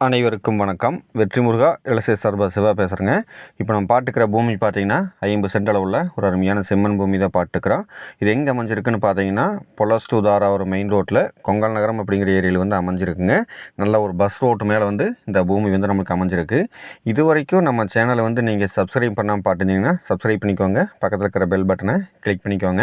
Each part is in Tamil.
அனைவருக்கும் வணக்கம். வெற்றி முருகா இளசை சார்பா சிவா பேசுகிறேங்க இப்போ நம்ம பாட்டுக்கிற பூமி பார்த்தீங்கன்னா ஐம்பது சென்ட் அளவில் ஒரு அருமையான செம்மண் பூமி தான் பாட்டுக்கிறோம் இது எங்கே அமைஞ்சிருக்குன்னு பார்த்தீங்கன்னா பொலாஸ் தாரா ஒரு மெயின் ரோட்டில் கொங்கல் நகரம் அப்படிங்கிற ஏரியாவில் வந்து அமைஞ்சிருக்குங்க. நல்ல ஒரு பஸ் ரோட்டு மேலே வந்து இந்த பூமி வந்து நம்மளுக்கு அமைஞ்சிருக்கு. இது வரைக்கும் நம்ம சேனலை வந்து நீங்கள் சப்ஸ்கிரைப் பண்ணாமல் பார்த்துருந்தீங்கன்னா சப்ஸ்கிரைப் பண்ணிக்கோங்க. பக்கத்தில் இருக்கிற பெல் பட்டனை கிளிக் பண்ணிக்கோங்க.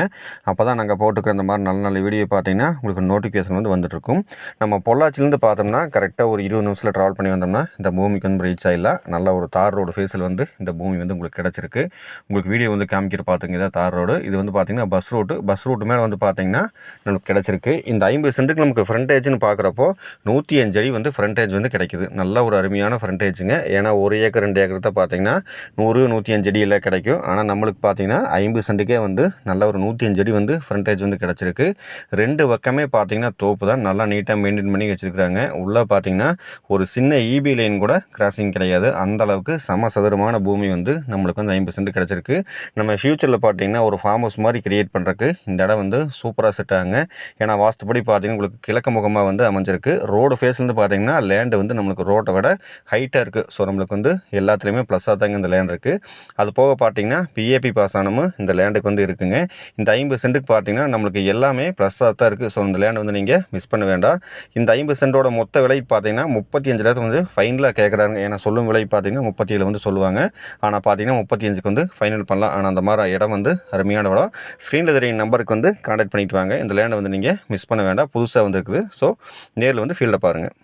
அப்போ தான் நாங்கள் போட்டுக்கிற இந்த மாதிரி நல்ல நல்ல வீடியோ பார்த்தீங்கன்னா உங்களுக்கு நோட்டிஃபிகேஷன் வந்து வந்துட்டுருக்கும். நம்ம பொள்ளாச்சிலேருந்து பார்த்தோம்னா கரெக்டாக ஒரு இருபது நிமிஷத்தில் ட்ராவல் பண்ணி வந்தோம்னா இந்த பூமிக்கு வந்து ரீச் ஆகிடலாம் நல்ல ஒரு தார் ரோடு ஃபேஸில் வந்து இந்த பூமி வந்து உங்களுக்கு கிடச்சிருக்கு. உங்களுக்கு வீடியோ வந்து காமிக்கிற பார்த்துங்க இதான் தார் ரோடு. இது வந்து பார்த்திங்கன்னா பஸ் ரூட்டு பஸ் ரூட்டு மேலே வந்து பார்த்திங்கன்னா நமக்கு கிடச்சிருக்கு. இந்த ஐம்பது சென்ட்டுக்கு நமக்கு ஃப்ரண்டேஜ்னு பார்க்குறப்போ நூற்றி அஞ்சு அடி வந்து ஃப்ரண்டேஜ் வந்து கிடைக்குது. நல்ல ஒரு அருமையான ஃப்ரண்டேஜுங்க ஏன்னா ஒரு ஏக்கர் ரெண்டு ஏக்கர் தான் பார்த்தீங்கன்னா நூறு நூற்றி அஞ்சு அடி எல்லாம் கிடைக்கும். ஆனால் நம்மளுக்கு பார்த்தீங்கன்னா ஐம்பது சென்ட்டுக்கே வந்து நல்ல ஒரு நூற்றி அஞ்சு அடி வந்து ஃப்ரண்டேஜ் வந்து கிடச்சிருக்கு. ரெண்டு பக்கமே பார்த்திங்கன்னா தோப்பு தான். நல்லா நீட்டாக மெயின்டைன் பண்ணி வச்சுருக்காங்க உள்ளே பார்த்தீங்கன்னா ஒரு சின்ன இபி லைன் கூட கிராசிங் கிடையாது. அந்த அளவுக்கு சம சதுரமான பூமி வந்து நம்மளுக்கு வந்து ஐம்பது சென்ட் கிடச்சிருக்கு. நம்ம ஃப்யூச்சரில் பார்த்தீங்கன்னா ஒரு ஃபார்ம் ஹவுஸ் மாதிரி கிரியேட் பண்ணுறக்கு இந்த இடம் வந்து சூப்பராக செட் ஆகுங்க. ஏன்னா வாஸ்துப்படி பார்த்தீங்கன்னா உங்களுக்கு கிழக்கு முகமாக வந்து அமைஞ்சிருக்கு. ரோடு ஃபேஸ்லேருந்து பார்த்தீங்கன்னா லேண்டு வந்து நம்மளுக்கு ரோட்டை விட ஹைட்டாக இருக்குது ஸோ நம்மளுக்கு வந்து எல்லாத்துலேயுமே ப்ளஸ்ஸாக தாங்க இந்த லேண்ட் இருக்குது அது போக பார்த்தீங்கன்னா பிஏபி பாஸ் ஆனமும் இந்த லேண்டுக்கு வந்து இருக்குங்க. இந்த ஐம்பது சென்ட்டுக்கு பார்த்தீங்கன்னா நம்மளுக்கு எல்லாமே ப்ளஸ்ஸாக தான் இருக்குது ஸோ இந்த லேண்ட் வந்து நீங்கள் மிஸ் பண்ண வேண்டாம். இந்த ஐம்பது சென்ட்டோட மொத்த விலை பார்த்தீங்கன்னா முப்பத்தி அஞ்சு லட்சம் வந்து ஃபைனலாக கேட்குறாங்க ஏன்னா சொல்லும் விலை பார்த்தீங்கன்னா முப்பத்தி ஏழு வந்து சொல்லுவாங்க. ஆனால் பார்த்தீங்கன்னா முப்பத்தி அஞ்சுக்கு வந்து ஃபைனல் பண்ணலாம். ஆனால் அந்த மாதிரி இடம் வந்து அருமையான இடம். ஸ்க்ரீனில் தெரியும் நம்பருக்கு வந்து கான்டாக்ட் பண்ணிட்டு வாங்க. இந்த லேண்டை வந்து நீங்கள் மிஸ் பண்ண வேண்டாம். புதுசாக வந்துருக்குது. ஸோ நேரில் வந்து ஃபீல்டை பாருங்கள்